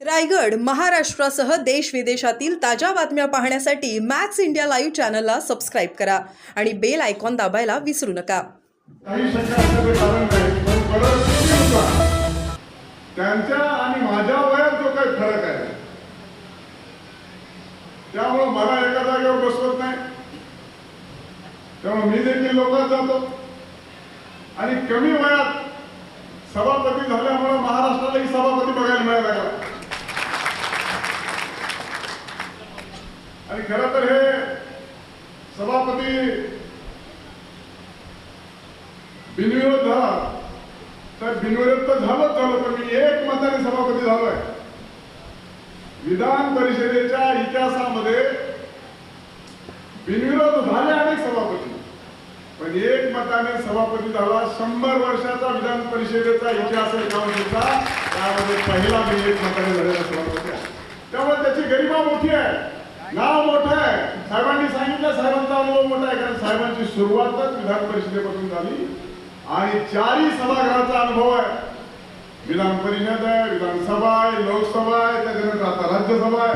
रायगड महाराष्ट्रासह देश विदेशातील ताज्या बातम्या पाहण्यासाठी मॅक्स इंडिया लाईव्ह चॅनलला सबस्क्राईब करा आणि बेल आयकॉन दाबायला विसरू नका. त्यांच्या आणि माझ्या वयात जो काही फरक आहे त्यामुळं मला एका जागेवर बसवत नाही. त्यामुळे मी देखील लोकात जातो. आणि कमी वयात सभापती झाल्यामुळे महाराष्ट्रालाही सभापती बघायला मिळायला आणि खरं तर हे सभापती बिनविरोध झाला. तर बिनविरोध तर झालंच झालं पण मी एक मताने सभापती झालोय. विधान परिषदेच्या इतिहासामध्ये बिनविरोध झाले अनेक सभापती. पण एक मताने सभापती झाला शंभर वर्षाचा विधान परिषदेचा इतिहास आहे त्यामध्ये पहिला मी एक मताने झालेला सभापती आहे. त्यामुळे त्याची गरिमा मोठी आहे. नाव मोठं आहे. साहेबांनी सांगितलं साहेबांचा अनुभव मोठा आहे कारण साहेबांची सुरुवातच विधान परिषदेपासून झाली. आणि चारही सभागृहाचा अनुभव आहे. विधान परिषद आहे विधानसभा आहे लोकसभा आहे त्याच्यानंतर आता राज्यसभा आहे.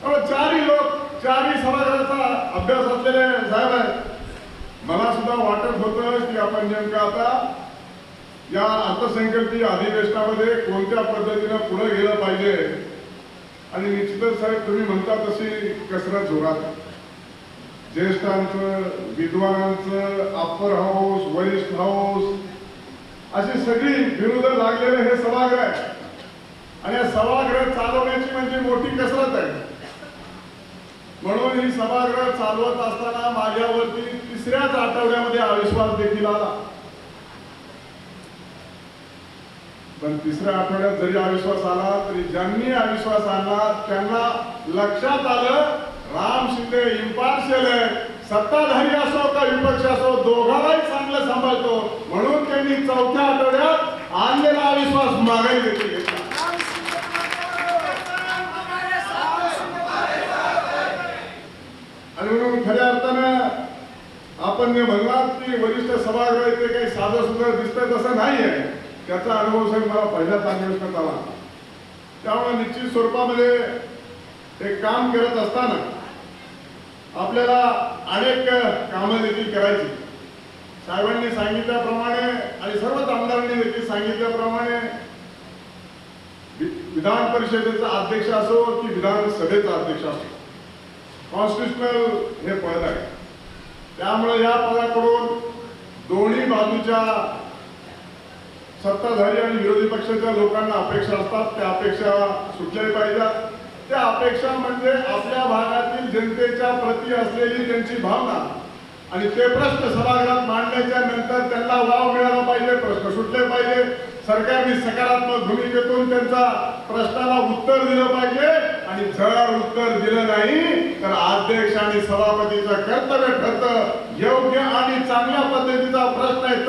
त्यामुळे चारही लोक चारही सभागृहाचा अभ्यास असलेले साहेब आहेत. मला सुद्धा वाटत होतं की आपण नेमकं आता या अर्थसंकल्पीय अधिवेशनामध्ये कोणत्या पद्धतीनं पुढे गेलं पाहिजे? आणि निश्चितच साहेब तुम्ही म्हणता तशी कसरत जोरात. ज्येष्ठांचं विद्वानांचं अप्पर हाऊस वरिष्ठ हाऊस अशी सगळी विरोध लागलेले हे सभागृह आहे. आणि या सभागृह चालवण्याची म्हणजे मोठी कसरत आहे. म्हणून ही सभागृह चालवत असताना माझ्यावरती तिसऱ्याच आठवड्यामध्ये अविश्वास देखील आला. पण तिसऱ्या आठवड्यात जरी अविश्वास आला तरी ज्यांनी अविश्वास आणला त्यांना लक्षात आलं राम शिंदे इम्पार्शियल आहे. सत्ताधारी असो का विपक्ष असो दोघांनाही चांगलं सांभाळतो. म्हणून त्यांनी चौथ्या आठवड्यात आणलेला अविश्वास मागाई देखील घेतला. आणि म्हणून खऱ्या अर्थानं आपण जे म्हणलात की वरिष्ठ सभागृह इथे काही साधं सुद्धा दिसतंय तसं नाही आहे त्याचा अनुभव साहेब मला पहिल्याच अधिवेशनात आला. त्यामुळे निश्चित स्वरूपामध्ये हे काम करत असताना आपल्याला अनेक कामं देखील करायची. साहेबांनी सांगितल्याप्रमाणे आणि सर्वच आमदारांनी देखील सांगितल्याप्रमाणे वि- विधान परिषदेचा अध्यक्ष असो की विधानसभेचा अध्यक्ष असो कॉन्स्टिट्युशनल हे पद आहे. त्यामुळे या पदाकडून दोन्ही बाजूच्या सत्ताधारी आणि विरोधी पक्षाच्या लोकांना अपेक्षा असतात त्या अपेक्षा सुटल्याही पाहिजेत. त्या अपेक्षा म्हणजे आपल्या भागातील जनतेच्या प्रती असलेली त्यांची भावना. आणि ते प्रश्न सभागृहात मांडण्याच्या नंतर त्यांना वाव मिळाला पाहिजे प्रश्न सुटले पाहिजे. सरकारने सकारात्मक भूमिकेतून त्यांचा प्रश्नाला उत्तर दिलं पाहिजे. आणि जर उत्तर दिलं नाही तर अध्यक्ष आणि सभापतीचं कर्तव्य ठरतं. योग्य आणि चांगल्या पद्धतीचा प्रश्न आहे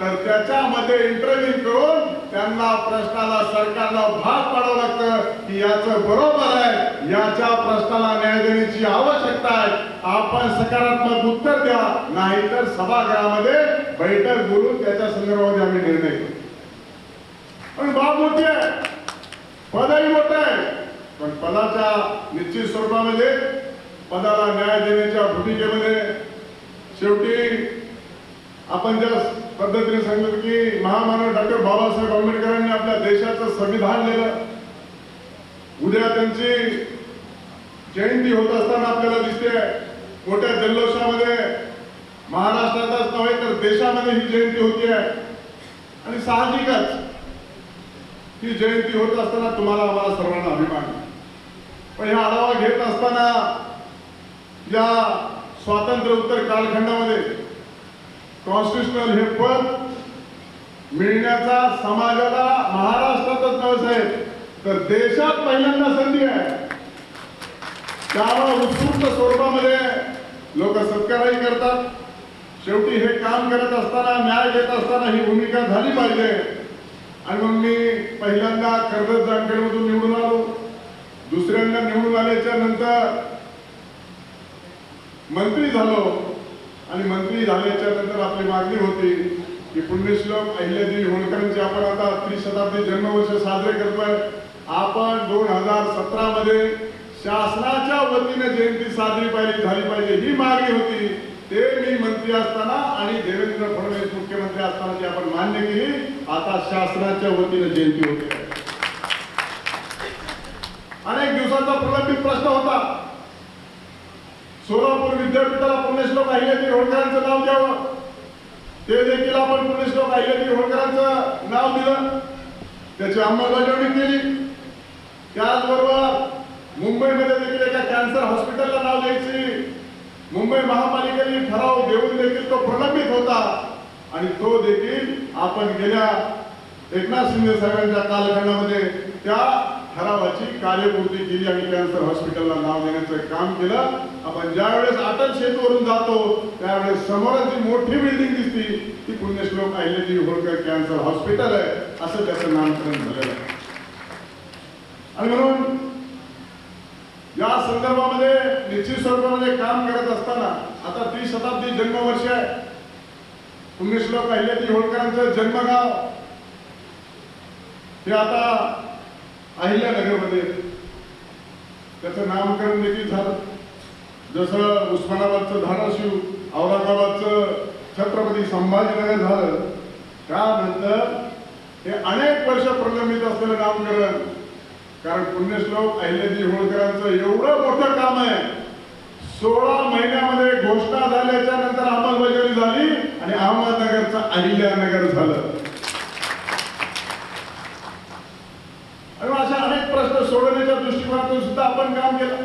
तर त्याच्यामध्ये इंटरव्ह्यू करून त्यांना प्रश्नाला सरकारला भाग पाडावं लागतं. की याचं बरोबर आहे याच्या प्रश्नाला न्याय देण्याची आवश्यकता आहे. आपण सकारात्मक उत्तर द्या नाहीतर सभागृहामध्ये बैठक बोलून त्याच्या संदर्भामध्ये आम्ही निर्णय घेऊ. पण बाब मोठी आहे. पदही मोठं आहे. पण पदाच्या निश्चित स्वरूपामध्ये पदाला न्याय देण्याच्या भूमिकेमध्ये शेवटी आपण ज्या पद्धतीने सांगितलं की महामानव डॉक्टर बाबासाहेब आंबेडकरांनी आपल्या देशाचं संविधान लिहिलं उद्या त्यांची जयंती होत असताना आपल्याला दिसते मोठ्या जल्लोषामध्ये महाराष्ट्रातच नव्हे तर देशामध्ये ही जयंती होती आहे आणि साहजिकच ही जयंती होत असताना तुम्हाला आम्हाला सर्वांना अभिमान पण ह्या आढावा घेत असताना या स्वातंत्र्य उत्तर कालखंडामध्ये कॉन्स्टिट्युशनल हे पद मिळण्याचा समाजाला महाराष्ट्रातच नव्हे आहे. तर देशात पहिल्यांदा संधी आहे. त्यामुळे उत्स्फूर्त स्वरूपामध्ये लोक सत्कारही करतात. शेवटी हे काम करत असताना न्याय देत असताना ही भूमिका झाली पाहिजे. आणि मग मी पहिल्यांदा कर्जत जामखेडमधून निवडून आलो. दुसऱ्यांदा निवडून आल्याच्यानंतर मंत्री झालो. आणि मंत्री झाल्याच्यानंतर आपली मागणी होती की पुण्यश्लोक अहिल्यादेवी होळकरांचे आपण आता त्रिशताब्दी जन्मवर्ष साजरे करतोय. आपण दोन हजार सतरा मध्ये शासनाच्या वतीने जयंती साजरी पाहिजे झाली पाहिजे ही मागणी होती. ते मी मंत्री असताना आणि देवेंद्र फडणवीस मुख्यमंत्री असताना जी आपण मान्य केली आता शासनाच्या वतीने जयंती होते अनेक दिवसाचा प्रलंबित प्रश्न होता. सोलापूर विद्यापीठाला पुण्यश्लोक अहिल्यादेवी होळकरांचं नाव द्यावं. ते देखील आपण पुण्यश्लोक अहिल्यादेवी होळकरांचं नाव दिलं. त्याची अंमलबजावणी केली. त्याचबरोबर मुंबईमध्ये देखील एका कॅन्सर हॉस्पिटलला नाव द्यायची. मुंबई महापालिकेने ठराव देऊन देखील तो प्रलंबित होता. आणि तो देखील आपण गेल्या एकनाथ शिंदे साहेबांच्या कालखंडामध्ये त्या ठरावाची कार्यपूर्ती केली आणि कॅन्सर हॉस्पिटलला नाव देण्याचं काम केलं. आपण ज्यावेळेस अटल शेतवरून जातो त्यावेळेस समोर जी मोठी बिल्डिंग दिसती. ती पुण्यश्लोक अहिल्यादेवी होळकर कॅन्सर हॉस्पिटल आहे. असं त्याचं नामकरण झालेलं आहे. आणि म्हणून या संदर्भामध्ये निश्चित स्वरूपामध्ये काम करत असताना आता ती शताब्दी जन्मवर्ष आहे. पुण्यश्लोक अहिल्यादेवी होळकरांचं जन्मगाव. हे आता अहिल्यानगरमध्ये त्याचं नामकरण देखील झालं. जसं उस्मानाबादचं धाराशिव औरंगाबादचं छत्रपती संभाजीनगर झालं त्यानंतर हे अनेक वर्ष प्रलंबित असलेलं नामकरण कारण पुण्यश्लोक अहिल्याजी होळकरांचं एवढं मोठं काम आहे. सोळा महिन्यामध्ये घोषणा झाल्याच्यानंतर अंमलबजावणी झाली आणि अहमदनगरचं अहिल्यानगर झालं आणि अशा अनेक प्रश्न सोडवण्याच्या दृष्टिकोनातून सुद्धा आपण काम केलं.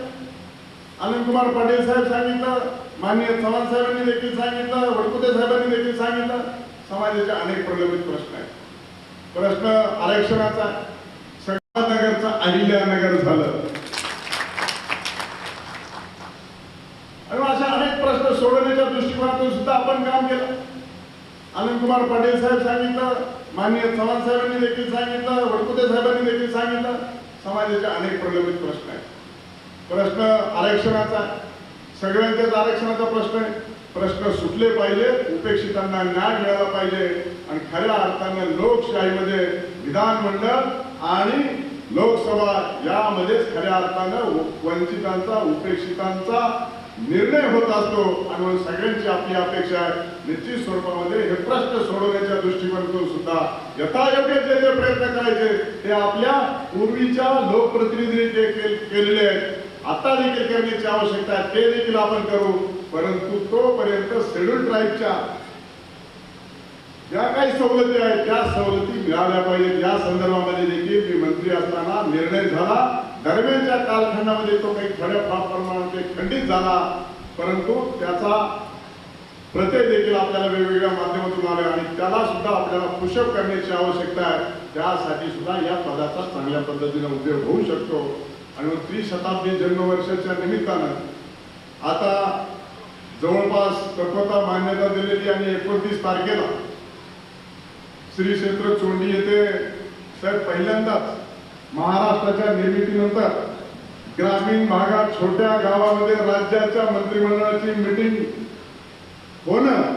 आनंद कुमार पाटील साहेब सांगितलं माननीय चव्हाण साहेबांनी देखील सांगितलं वडकुते साहेबांनी देखील सांगितलं. समाजाचे अनेक प्रलंबित प्रश्न आहेत. प्रश्न आरक्षणाचा आहे. नगरचं अहिल्यानगर झालं. आणि अशा अनेक प्रश्न सोडवण्याच्या दृष्टिकोनातून सुद्धा आपण काम केलं. आनंद कुमार पाटील साहेब सांगितलं माननीय चव्हाण साहेबांनी देखील सांगितलं वडकुते साहेबांनी देखील सांगितलं. समाजाचे अनेक प्रलंबित प्रश्न आहेत. प्रश्न आरक्षणाचा सगळ्यांच्याच आरक्षणाचा प्रश्न आहे. प्रश्न सुटले पाहिजे उपेक्षितांना न्याय मिळाला पाहिजे आणि खऱ्या अर्थानं लोकशाहीमध्ये विधानमंडळ आणि लोकसभा यामध्येच खऱ्या अर्थानं वंचितांचा उपेक्षितांचा निर्णय होत असतो आणि म्हणून सगळ्यांची आपली अपेक्षा आहे. निश्चित स्वरूपामध्ये हे प्रश्न सोडवण्याच्या दृष्टिकोनातून सुद्धा यथायोग्य जे जे प्रयत्न करायचे ते आपल्या पूर्वीच्या लोकप्रतिनिधी जे केलेले आहेत. आता देखील करण्याची आवश्यकता आहे ते देखील आपण करू. परंतु तोपर्यंत शेड्यूल ट्राईबच्या ज्या काही सवलती आहेत त्या सवलती मिळाल्या पाहिजेत. या संदर्भामध्ये देखील मी मंत्री असताना निर्णय झाला. दरम्यानच्या कालखंडामध्ये तो काही थोड्याफार प्रमाणामध्ये खंडित झाला परंतु त्याचा प्रत्यय देखील आपल्याला वेगवेगळ्या माध्यमातून आले आणि त्याला सुद्धा आपल्याला पुशअप करण्याची आवश्यकता आहे. त्यासाठी सुद्धा या पदाचा चांगल्या पद्धतीने उपयोग होऊ शकतो. आणि त्रिशताब्दी जन्मवर्षाच्या निमित्तानं आता जवळपास तत्वता मान्यता दिलेली आणि एकोणतीस तारखेला श्री क्षेत्र चोंडी येथे सर पहिल्यांदाच महाराष्ट्राच्या निर्मितीनंतर ग्रामीण भागात छोट्या गावामध्ये राज्याच्या मंत्रिमंडळाची मिटिंग होणं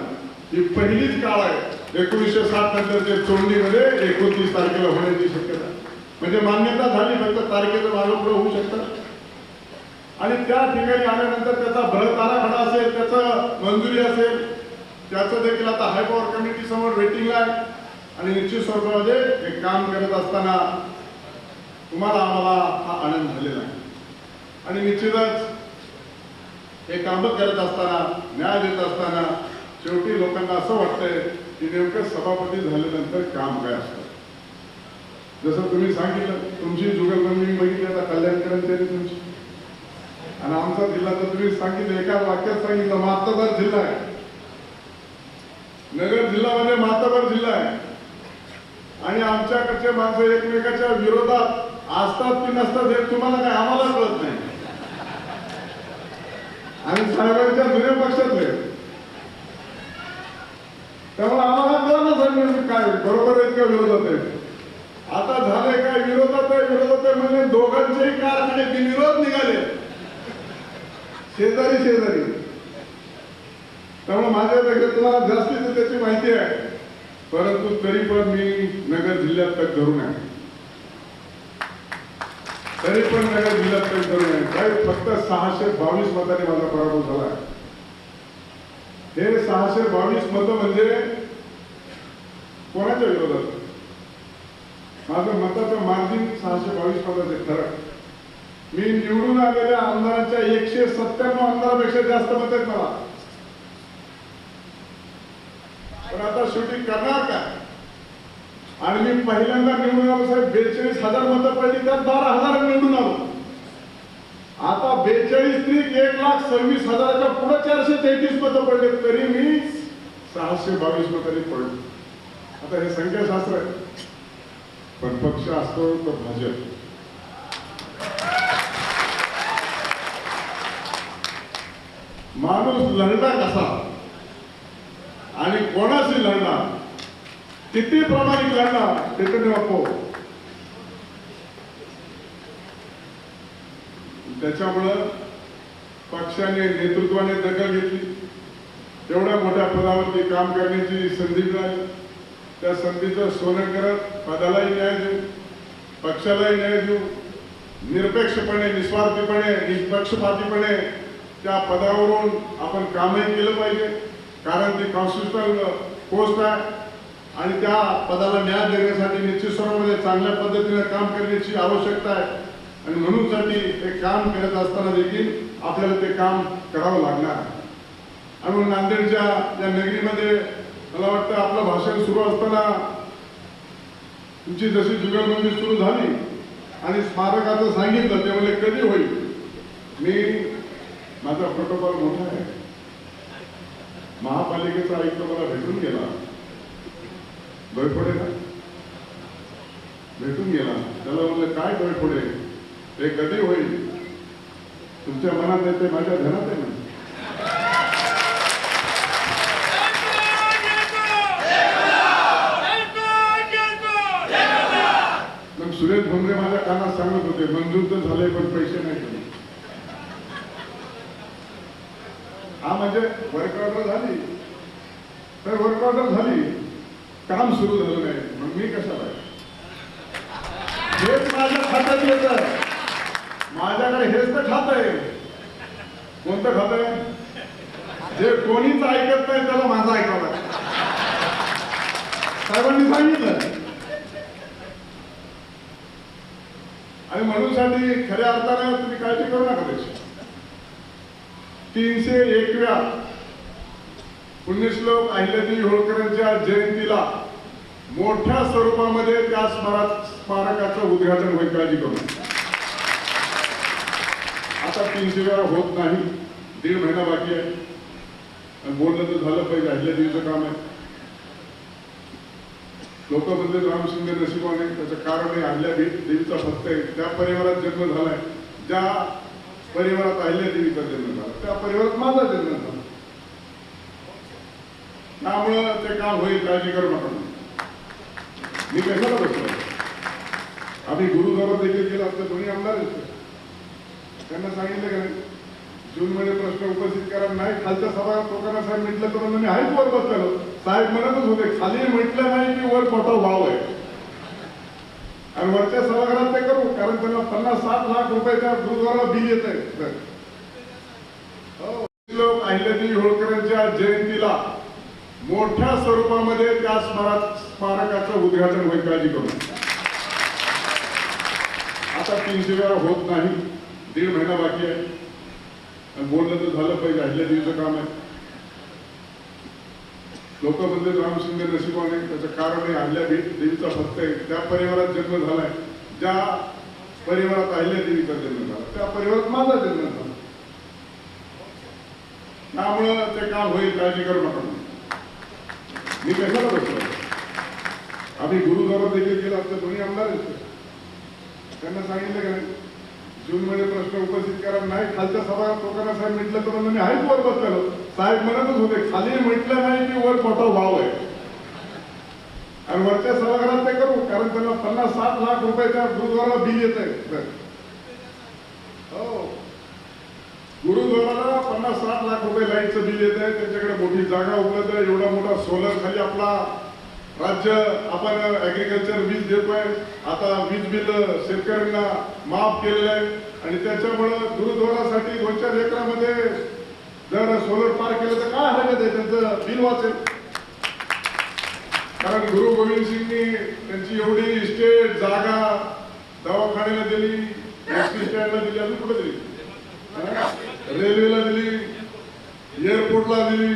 ही पहिलीच काळ आहे. एकोणीसशे साठ नंतरच्या चोंडीमध्ये एकोणतीस तारखेला होण्याची शक्यता. म्हणजे मान्यता झाली फक्त तारखेचं मागं होऊ शकतं. आणि त्या ठिकाणी आल्यानंतर त्याचा भरत आराखडा असेल त्याचं मंजुरी असेल त्याचं देखील आता हायपॉवर कमिटी समोर वेटिंगला आहे. आणि निश्चित स्वरूपामध्ये हे काम करत असताना तुम्हाला आम्हाला हा आनंद झालेला आहे. आणि निश्चितच हे काम करत असताना न्याय देत असताना शेवटी लोकांना असं वाटतंय की नेमकं सभापती झाल्यानंतर काम काय असतं. जसं तुम्ही सांगितलं तुमची जुगलबंदी बघितली आता कल्याणकरांची आणि तुमची. आणि आमचा जिल्हा तर तुम्ही सांगितलं एका वाक्यात सांगितलं मातबर जिल्हा आहे. नगर जिल्हा म्हणजे मातबर जिल्हा आहे. आणि आमच्याकडचे माणसं एकमेकाच्या विरोधात असतात की नसतात हे तुम्हाला काय आम्हाला कळत नाही. आणि साहेबांच्या जुन्या पक्षातले. त्यामुळे आम्हाला कळलं सांगितलं काय बरोबर आहेत का विरोधात आहे आता झाले काय विरोधात आहे? विरोधात आहे म्हणजे दोघांचेही कारखाने बिनविरोध निघाले. शेजारी शेजारी. त्यामुळे माझ्यापेक्षा तुम्हाला जास्तीच त्याची माहिती आहे. परंतु तरी पण मी नगर जिल्ह्यात तक धरून आहे तरी पण नगर जिल्ह्यात काही करू नये काही फक्त सहाशे बावीस मताने माझा पराभव झाला. हे सहाशे बावीस मत म्हणजे कोणाच्या विरोधात? माझं मताचं मार्जिन सहाशे बावीस मताचे ठरक मी निवडून आलेल्या आमदारांच्या एकशे सत्त्याण्णव आमदारापेक्षा जास्त मत आहेत मला. पण आता शेवटी करणार काय? आणि मी पहिल्यांदा निवडून आलो साहेब बेचाळीस हजार मतं पडली त्यात बारा हजार निवडून आलो. आता बेचाळीस त्रिक एक लाख सव्वीस हजाराच्या पुढे चारशे तेहतीस मतं पडले तरी मी सहाशे बावीस मतांनी पडलो. आता हे संख्याशास्त्र आहे. पण पक्ष असतो तो भाजप. माणूस लढणार कसा? आणि कोणाशी लढणार? किती प्रामाणिक लढणार ते नको त्याच्यामुळं पक्षाने नेतृत्वाने दखल घेतली. तेवढ्या मोठ्या पदावरती काम करण्याची संधी मिळाली. त्या संधीचं सोनं करत पदालाही न्याय देऊ पक्षालाही न्याय देऊ निरपेक्षपणे निस्वार्थीपणे निष्पक्षपातीपणे त्या पदावरून आपण कामही केलं पाहिजे. कारण ती कॉन्स्टिट्युशनल पोस्ट आहे. आणि त्या पदाला न्याय देण्यासाठी निश्चित स्वरूपामध्ये चांगल्या पद्धतीने काम करण्याची आवश्यकता आहे. आणि म्हणून साठी ते काम करत असताना देखील आपल्याला ते काम करावं लागणार आहे. आणि नांदेडच्या या नगरीमध्ये मला वाटतं आपलं भाषण सुरू असताना तुमची जशी जुगलबंदी सुरू झाली आणि स्मारकाचं सांगितलं ते म्हणजे कधी होईल? मी माझा प्रोटोकॉल मोठा आहे. महापालिकेचा आयुक्त मला भेटून गेला. डोयफोडे ना भेटून गेला. त्याला म्हणलं काय डोयफोडे ते कधी होईल? तुमच्या मनात येते माझ्या घरात आहे ना? मग सुरेश भोंगरे माझ्या कानात सांगत होते मंजूर तर झाले पण पैसे नाही दिले हा म्हणजे वर्क ऑर्डर झाली. तर वर्क ऑर्डर झाली. काम सुरू झालं नाही. मग मी कशाला? हेच माझ्या खात्यात येत माझ्याकडे हेच तर खात आहे. कोणतं खात आहे? जे कोणीच ऐकत नाही त्याला माझं ऐकावं साहेबांनी सांगितलं. आणि म्हणून साठी खऱ्या अर्थाने तुम्ही काळजी करू नका त्याची. तीनशे एकव्या पुण्यश्लोक अहिल्यादेवी होळकरांच्या जयंतीला मोठ्या स्वरूपामध्ये त्या स्मारक स्मारकाचं उद्घाटन होईल काळजी करू आता तीनशे वेळा होत नाही दीड महिना बाकी आहे. आणि बोलणं तर झालं पाहिजे अहिल्यादेवीचं काम आहे. लोक म्हणजे रामशिंदे नशिबाने त्याचं कारण आहे अहिल्या देवीचा भक्त आहे त्या परिवारात जन्म झालाय. ज्या परिवारात अहिल्या देवीचा जन्म झाला त्या परिवारात माझा जन्म झाला. त्यामुळं ते काम होईल काळजी करू नका मी कशाला बसलो? आम्ही गुरुद्वारा देखील गेला तर दोन्ही आमदार त्यांना सांगितलं का जून मध्ये प्रश्न उपस्थित करा नाही खालच्या सभा लोकांना साहेब म्हटलं तर म्हणलं मी आहेच वर बसलेलो. साहेब म्हणतच होते खाली म्हटलं नाही की वर मोठा भाव आहे. आणि वरच्या सभागृहात ते करू कारण त्यांना पन्नास साठ लाख रुपयाच्या गुरुद्वारा बिल येत आहे हो. लोक अहिल्यादेवी होळकरांच्या जयंतीला मोठ्या स्वरूपामध्ये त्या स्मारक स्मारकाचं उद्घाटन होईल काळजी करू. आता तीनशे वेळा होत नाही. दीड महिना बाकी आहे. बोललं बोलणं तर झालं पाहिजे. अहिल्या देवीचं काम आहे. लोक म्हणजे रामशिंदे नशिबाने त्याचं कारण आहे अहिल्या देवीचा भक्त आहे त्या परिवारात जन्म झालाय. ज्या परिवारात अहिल्या देवीचा जन्म झाला. त्या परिवारात माझा जन्म झाला. त्यामुळं ते काम होईल. काळजी करू नका. मी कशाला बसलो? आम्ही गुरुद्वारा देखील गेला तर दोन्ही आमदार त्यांना सांगितलं का जूनमध्ये जून मध्ये प्रश्न उपस्थित करा. नाही खालच्या सभा लोकांना साहेब म्हटलं तर म्हणलं मी आहेच वर बसलेलो. साहेब म्हणतच होते खाली म्हटलं नाही की वर मोठा भाव आहे. आणि वरच्या सभागृहात ते करू कारण त्यांना पन्नास साठ लाख रुपयाच्या गुरुद्वारा बिल येत आहे हो. गुरुद्वाराला पन्नास साठ लाख रुपये लाईटचं बिल येत आहे त्यांच्याकडे मोठी जागा उपलब्ध आहे एवढा मोठा सोलर खाली आपला राज्य आपण ऍग्रिकल्चर वीज देतोय आता वीज बिल शेतकऱ्यांना माफ केलेलं आहे. आणि त्याच्यामुळं गुरुद्वारासाठी दोन चार एकरामध्ये जर सोलर पार्क केलं तर काय हरकत आहे? त्यांचं बिल वाचेल. कारण गुरु गोविंद सिंगनी त्यांची एवढी इस्टेट जागा दवाखान्याला दिली एस टी स्टँडला दिली अजून कुठे दिली? रेल्वेला दिली एअरपोर्टला दिली.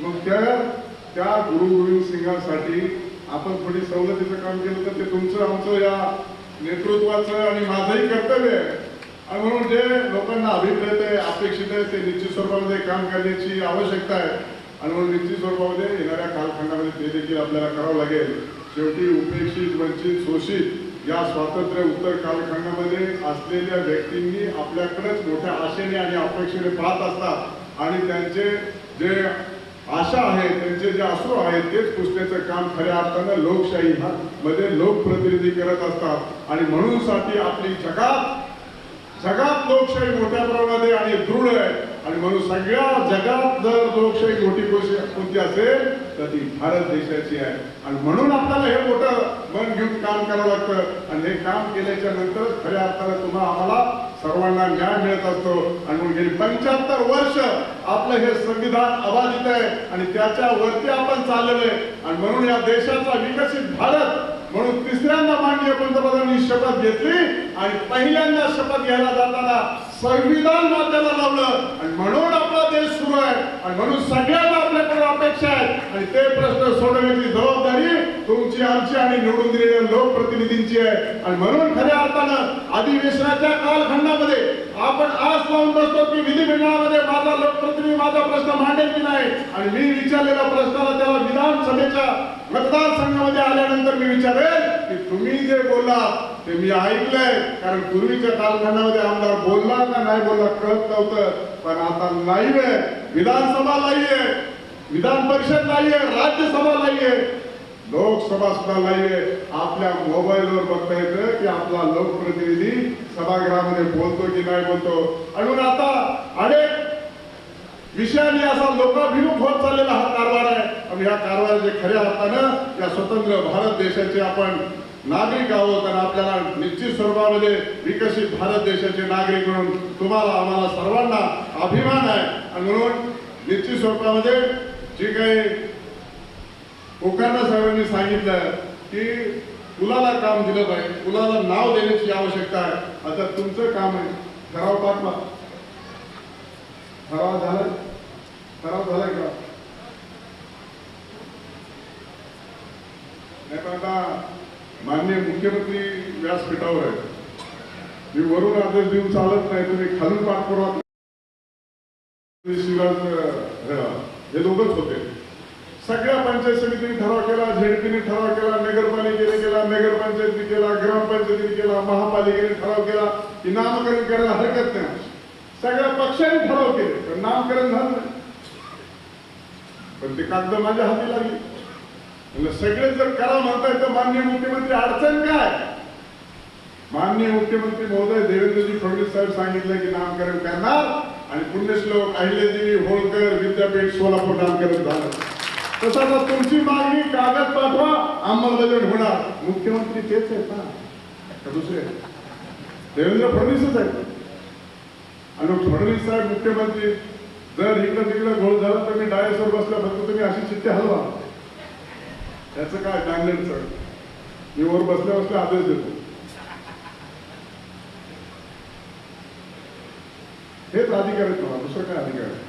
मग त्या त्या गुरु गोविंद सिंगासाठी आपण थोडी सवलतीचं काम केलं तर ते तुमचं आमचं या नेतृत्वाचं आणि माझंही कर्तव्य आहे. आणि म्हणून जे लोकांना अभिप्रेत आहे अपेक्षित आहे ते निश्चित स्वरूपामध्ये काम करण्याची आवश्यकता आहे. आणि म्हणून निश्चित स्वरूपामध्ये येणाऱ्या कालखंडामध्ये ते देखील आपल्याला करावं लागेल. शेवटी उपेक्षित वंचित शोषित या स्वातंत्र्य उत्तर कालखंडामध्ये असलेल्या व्यक्तींनी आपल्याकडेच मोठ्या आशेने आणि अपेक्षेने पाहत असतात. आणि त्यांचे जे आशा आहे त्यांचे जे अश्रू आहेत तेच पुसण्याचं काम खऱ्या अर्थानं लोकशाही मध्ये लोकप्रतिनिधी करत असतात. आणि म्हणून साठी आपली जगात जगात लोकशाही मोठ्या प्रमाणामध्ये आणि दृढ आहे. आणि म्हणून सगळ्या जगात जर लोकशाही मोठी गोष्ट कोणती असेल तर ती भारत देशाची आहे. आणि म्हणून आपल्याला हे मोठं मन घेऊन काम करावं लागतं. आणि हे काम केल्याच्यानंतर खऱ्या अर्थानं तुम्हाला आम्हाला सर्वांना न्याय मिळत असतो. आणि म्हणून गेली पंच्याहत्तर वर्ष आपलं हे संविधान अबाधित आहे. आणि त्याच्या वरती आपण चाललेलो आहे. आणि म्हणून या देशाचा विकसित भारत म्हणून तिसऱ्यांदा माननीय पंतप्रधानांनी शपथ घेतली. आणि पहिल्यांदा शपथ घ्यायला जाताना संविधान मात्याला लावलं. आणि म्हणून आपला देश सुरू आहे. आणि म्हणून सगळ्यांना आपल्याकडे अपेक्षा आहे. आणि ते प्रश्न सोडवण्याची जबाबदारी तुमची आमची आणि निवडून दिलेल्या लोकप्रतिनिधींची आहे. आणि म्हणून खऱ्या अर्थानं अधिवेशनाच्या कालखंडामध्ये आपण आज लावून बसतो की विधिमंडळामध्ये माझा लोकप्रतिनिधी माझा प्रश्न मांडेल की नाही? आणि मी विचारलेल्या प्रश्नाला त्याला विधानसभेच्या मतदारसंघामध्ये आल्यानंतर मी विचारेल की तुम्ही जे बोला ते मी ऐकलंय कारण पूर्वीच्या कालखंडामध्ये आमदार बोलला का नाही बोलला कळत नव्हतं. पण आता नाहीये विधानसभा नाहीये विधान परिषद नाहीये आहे राज्यसभा नाहीये आहे लोकसभा सुद्धा नाहीये. आपल्या मोबाईलवर बघता येतं की आपला लोकप्रतिनिधी सभागृहामध्ये बोलतो की नाही बोलतो. आणि म्हणून आता अनेक विषयाने असा लोकाभिमुख होत चाललेला हा कारभार आहे. आणि ह्या कारभाराचे खऱ्या अर्थानं या स्वतंत्र भारत देशाचे आपण नागरिक आहोत आणि आपल्याला निश्चित स्वरूपामध्ये विकसित भारत देशाचे नागरिक म्हणून तुम्हाला आम्हाला सर्वांना अभिमान आहे. आणि म्हणून निश्चित स्वरूपामध्ये जे काही कोकांना साहेबांनी सांगितलं की मुलाला काम दिलं पाहिजे मुलाला नाव देण्याची आवश्यकता आहे. आता तुमचं काम आहे. ठराव पाठवा ठराव झाला ठराव झालाय का? नाही पण आता माननीय मुख्यमंत्री व्यासपीठावर आहे. मी वरून आदेश देऊन चालत नाही तुम्ही खालून पाठपुरावा शिवराज हे दोघच होते. सगळ्या पंचायत समितीने ठराव केला झेडपीने ठराव केला नगरपालिकेने केला नगरपंचायतीने केला ग्रामपंचायतीने केला महापालिकेने ठराव केला की नामकरण करायला हरकत नाही. सगळ्या पक्षाने ठराव केले पण नामकरण झालं नाही. पण ते कागद माझ्या हाती लागली. सगळे जर करा म्हणताय तर माननीय मुख्यमंत्री अडचण काय? माननीय मुख्यमंत्री महोदय देवेंद्रजी फडणवीस साहेब सांगितलं की नामकरण करणार आणि पुण्यश्लोक अहिल्यादेवी होळकर विद्यापीठ सोलापूर नामकरण झालं. तसं आता तुमची मागणी कागद पाठवा अंमलबजावणी होणार. मुख्यमंत्री तेच आहेत ना. का दुसरे देवेंद्र फडणवीसच आहेत. आणि फडणवीस साहेब मुख्यमंत्री जर इकडं तिकडं घोळ झाला तर मी डायसवर बसला फक्त तुम्ही अशी चिठ्ठी हलवा. त्याचं काय दांगेडचं मी वर बसल्या बसल्या आदेश देतो. हेच अधिकार आहेत मला दुसरं काय अधिकार आहे?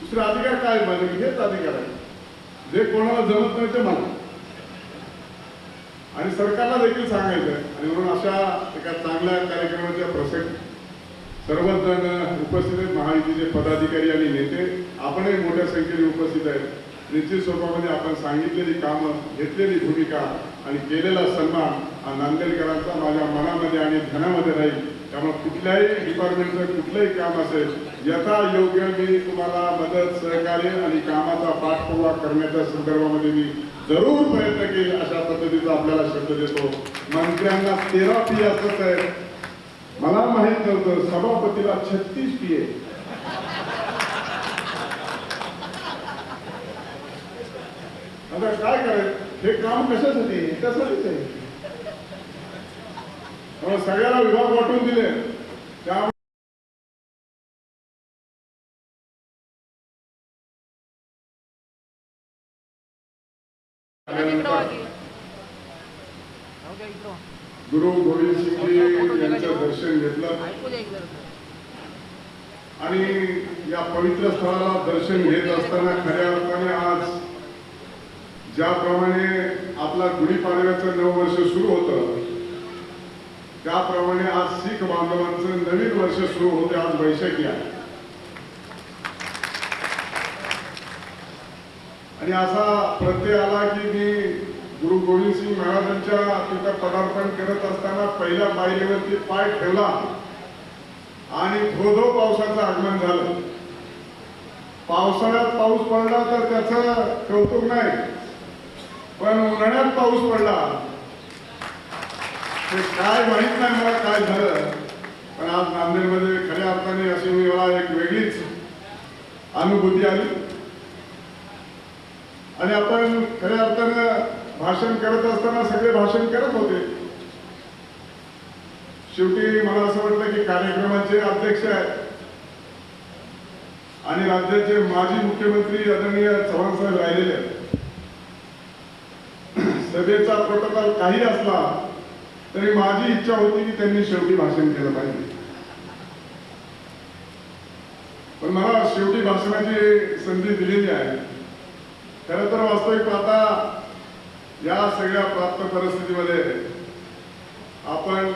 दुसरे अधिकार काय आहे माझे हेच अधिकार आहे. जे कोणाला जमत नाही ते मला आणि सरकारला देखील सांगायचं आणि म्हणून अशा एका चांगल्या कार्यक्रमाच्या प्रसंगी सर्वच जण उपस्थित आहेत. महायुतीचे पदाधिकारी आणि नेते. आपणही मोठ्या संख्येने उपस्थित आहेत. निश्चित स्वरूपामध्ये आपण सांगितलेली कामं घेतलेली भूमिका आणि केलेला सन्मान हा नांदेडकरांचा माझ्या मनामध्ये आणि ध्यानामध्ये राहील. त्यामुळे कुठल्याही डिपार्टमेंटचं कुठलंही काम असेल यथा योग्य मी तुम्हाला मदत सहकार्य आणि कामाचा पाठपुरावा करण्याच्या संदर्भामध्ये मी जरूर प्रयत्न केला अशा पद्धतीचा आपल्याला शब्द देतो. मंत्र्यांना तेरा पी असत आहे. मला माहीत नव्हतं सभापतीला छत्तीस पी आता काय करायचं? हे काम कशासाठी? त्यासाठीच आहे. सगळ्याला विभाग वाटून दिले. त्या पवित्र स्थळाला दर्शन घेत असताना खऱ्या अर्थाने आज ज्याप्रमाणे आपला गुढीपाडव्याचं नववर्ष सुरू होतं त्याप्रमाणे आज शीख बांधवांचं नवीन वर्ष सुरू होते आज बैशाखी आहे. आणि असा प्रत्यय आला की मी गुरु गोविंद सिंग महाराजांच्या तिथं पदार्पण करत असताना पहिल्या पायरीवरती पाय ठेवला आणि धो धो पावसाचं आगमन झालं. पावसाळ्यात पाऊस पडला तर त्याचं कौतुक नाही. पण उन्हाळ्यात पाऊस पडला ते काय माहीत नाही मला काय झालं. पण आज नांदेडमध्ये खऱ्या अर्थाने अशी मी मला एक वेगळीच अनुभूती आली. आणि आपण खऱ्या अर्थानं भाषण करत असताना सगळे भाषण करत होते. शेवटी मला असं वाटलं की कार्यक्रमाचे अध्यक्ष आहेत. आणि राज्याचे माजी मुख्यमंत्री आदरणीय चव्हाण साहेब राहिलेले सभेचा प्रोटोकॉल काही असला तरी माझी इच्छा होती की त्यांनी शेवटी भाषण केलं पाहिजे. पण मला शेवटी भाषणाची संधी दिलेली आहे. खरं तर वास्तविक पाहता या सगळ्या प्राप्त परिस्थितीमध्ये आपण